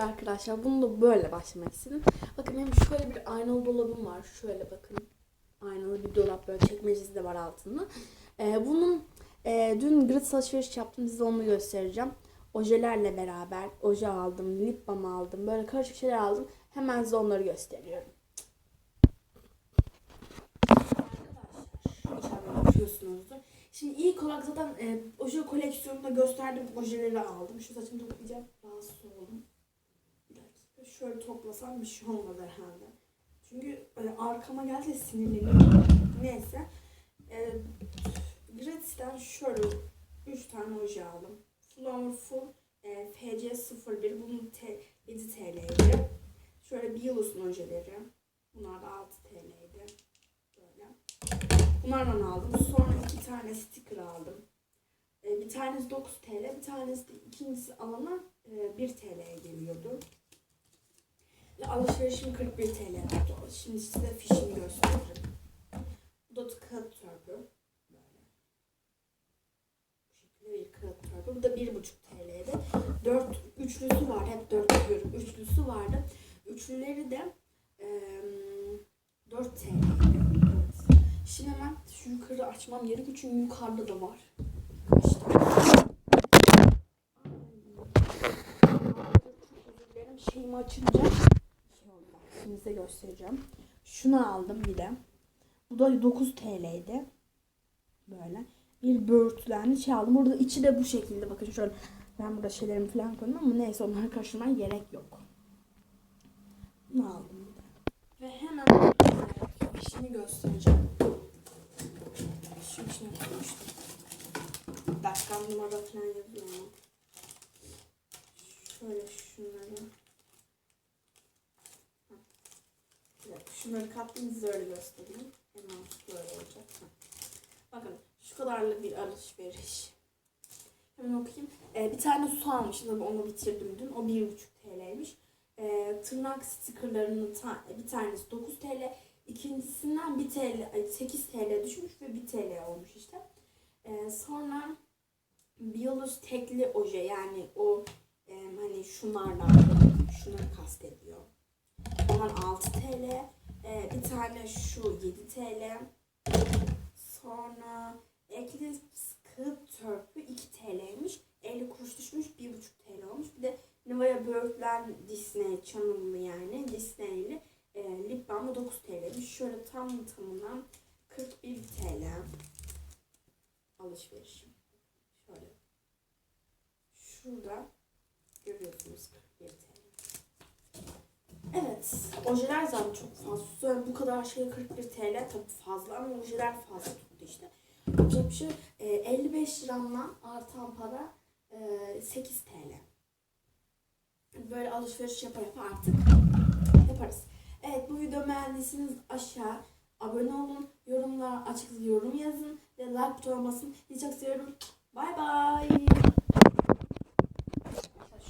arkadaşlar. Bunu da böyle başlamak istedim. Bakın benim şöyle bir aynalı dolabım var. Şöyle bakın. Aynalı bir dolap böyle çekmecesi de var altında. Ee, bunun e, dün gratis alışveriş yaptım. Size onu göstereceğim. Ojelerle beraber oje aldım, lip balm aldım. Böyle karışık şeyler aldım. Hemen size onları gösteriyorum. Arkadaşlar inşallah bakıyorsunuzdur. Şimdi ilk olarak zaten e, oje koleksiyonunda gösterdiğim ojeleri aldım. Şu saçımı toplayacağım. Rahatsız oldum. Bir. Şöyle toplasam bir şey olmaz herhalde. Çünkü e, arkama gelse sinirleniyorum. Neyse. E, Gratis'ten şöyle 3 tane oje aldım. Flowerful e, FC01 bunun te, 7 TL'ydi. Şöyle Bielus'un ojeleri. Bunlar da 6 TL'ydi. Böyle. Bunlardan aldım. Sonra iki tane sticker aldım. E, bir tanesi 9 TL, bir tanesi de ikincisi alana e, 1 TL'ye geliyordu. Ve alışverişim 41 TL oldu. Şimdi size fişini göstereceğim. Bu da kağıt törpü. Böyle. Bu şekilde bir kağıt törpü. Bu da 1,5 TL'de. 4 üçlüsü var. Hep 4 diyorum. Üçlüsü vardı. Üçlüleri de e, 4 TL'ydi. Şimdi hemen şu yukarı açmam gerekiyor çünkü yukarıda da var. Dilerim. Şeyimi açınca şey oldu. Bak, Şimdi size göstereceğim. Şunu aldım bir de. Bu da 9 TL'ydi. Böyle. Bir böğürtlenli şey aldım. Burada içi de bu şekilde. Bakın şöyle. Ben burada şeylerimi falan koydum ama neyse onları karıştırmaya gerek yok. Bunu aldım bir de. Ve hemen işini göstereceğim. Şu içine koymuştum. Dakika numara falan yazıyor. Şöyle şunları. Heh. Bir dakika, Şunları kattım size öyle göstereyim. Hemen böyle olacak. Bakın şu kadarlık bir alışveriş. Hemen okuyayım. Ee, bir tane su almıştım. Tabii onu bitirdim dün. O 1,5 TL'ymiş. Ee, tırnak stikerlarının ta- bir tanesi 9 TL. İkincisinden 1 TL, ay 8 TL düşmüş ve 1 TL olmuş işte. Ee, sonra Biolus tekli oje yani o e, hani şunlardan şunları kastediyor. Onlar 6 TL. Ee, bir tane şu 7 TL. Sonra ekli kağıt törpü 2 TL'ymiş. 50 kuruş düşmüş 1,5 TL olmuş. Bir de Nivea Böğürtlen Disney Channel'lı yani Disney'li e, lip balmı 9 TL'ymiş. Şöyle tam tamına 41 TL alışverişim. Şöyle. Şurada görüyorsunuz 41 TL. Evet. Ojeler zaten çok fazla. Yani bu kadar şey 41 TL tabii fazla ama ojeler fazla tuttu işte. Yapacak bir şey yok. E, 55 liramla artan para e, 8 TL. Böyle alışveriş yapa yapa artık yaparız. Evet bu videomu beğendiyseniz aşağı abone olun. Yorumlara açık yorum yazın. Ve like butonu basın. Sizi çok seviyorum. Bay bay.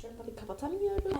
Şöyle tabii kapatamıyorum.